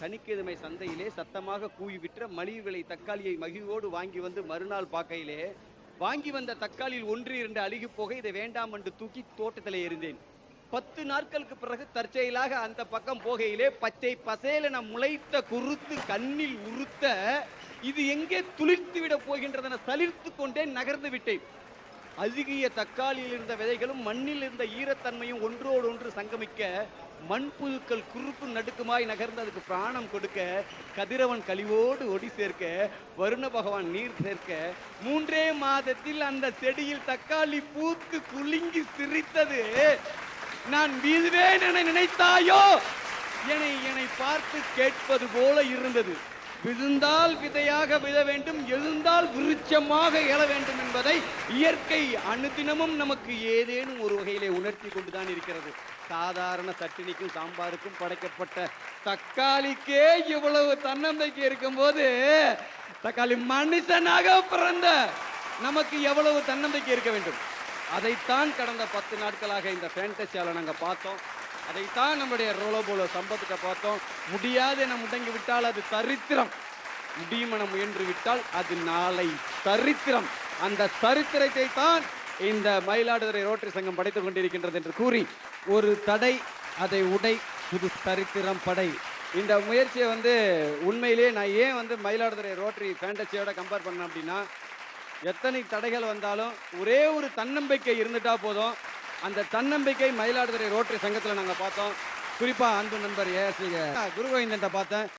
சனிக்கிழமை சந்தையிலே சத்தமாக கூவி விற்ற மலிவு விலை தக்காளியை மகிழ்வோடு வாங்கி வந்து மறுநாள் பார்க்கையிலே வாங்கி வந்த தக்காளியில் ஒன்று இரண்டு அழுகி போக இதை வேண்டாம் என்று தூக்கி தோட்டத்திலே இருந்தேன் பத்து நாட்களுக்கு பிறகு தற்செயலாக அந்த பக்கம் போகையிலே பச்சை பசேலென முளைத்த குறுத்து கண்ணில் உறுத்த இது எங்கே துளிர்த்து விட போகின்றதென சலிர்த்து கொண்டே நகர்ந்து விட்டேன். அழுகிய தக்காளியில் இருந்த விதைகளும் மண்ணில் இருந்த ஈரத்தன்மையும் ஒன்றோடு ஒன்று சங்கமிக்க மண்புழுக்கள் குறுப்பு நடுக்குமாய் நகர்ந்து அதுக்கு பிராணம் கொடுக்க கதிரவன் கழிவோடு ஒடி சேர்க்க வருண பகவான் நீர் சேர்க்க. மூன்றே மாதத்தில் அந்த செடியில் தக்காளி பூத்து குலுங்கி சிரித்தது. நான் வீழ்வேன் என நினைத்தாயோ? என்னை என்னை பார்த்து கேட்பது போல இருந்தது. விழுந்தால் விதையாக விழ வேண்டும் எழுந்தால் விருட்சமாக எழ வேண்டும் என்பதை இயற்கை அனுதினமும் நமக்கு ஏதேனும் ஒரு வகையிலே உணர்த்தி கொண்டுதான் இருக்கிறது. சாதாரண சட்டினிக்கும் சாம்பாருக்கும் படைக்கப்பட்ட தக்காளிக்கே இவ்வளவு தன்னம்பிக்கை இருக்கும்போது தக்காளி மனுஷனாக பிறந்த நமக்கு எவ்வளவு தன்னம்பிக்கை இருக்க வேண்டும்? அதைத்தான் கடந்த பத்து நாட்களாக இந்த ஃபேண்டசியால நாங்கள் பார்த்தோம். அதைத்தான் நம்முடைய ரோலோபோலோ சம்பவத்தை பார்த்தோம். முடியாது என முடங்கி விட்டால் அது தரித்திரம். முடியும் என முயன்று விட்டால் அது நாளை சரித்திரம் அந்த சரித்திரத்தை தான் இந்த மயிலாடுதுறை ரோட்டரி சங்கம் படைத்துக் கொண்டிருக்கின்றது என்று கூறி ஒரு தடை அதை உடை புது சரித்திரம் படை. இந்த முயற்சியை வந்து உண்மையிலேயே நான் ஏன் வந்து மயிலாடுதுறை ரோட்டரி ஃபேண்டசியோட கம்பேர் பண்ணேன் அப்படின்னா எத்தனை தடைகள் வந்தாலும் ஒரே ஒரு தன்னம்பிக்கை இருந்துட்டா போதும். அந்த தன்னம்பிக்கை மயிலாடுதுறை ரோட்டரி சங்கத்தில் நாங்கள் பார்த்தோம். குறிப்பாக அன்பு நண்பர் ஏஎஸ்சி குருகோவிந்தன்ட்ட பார்த்தேன்.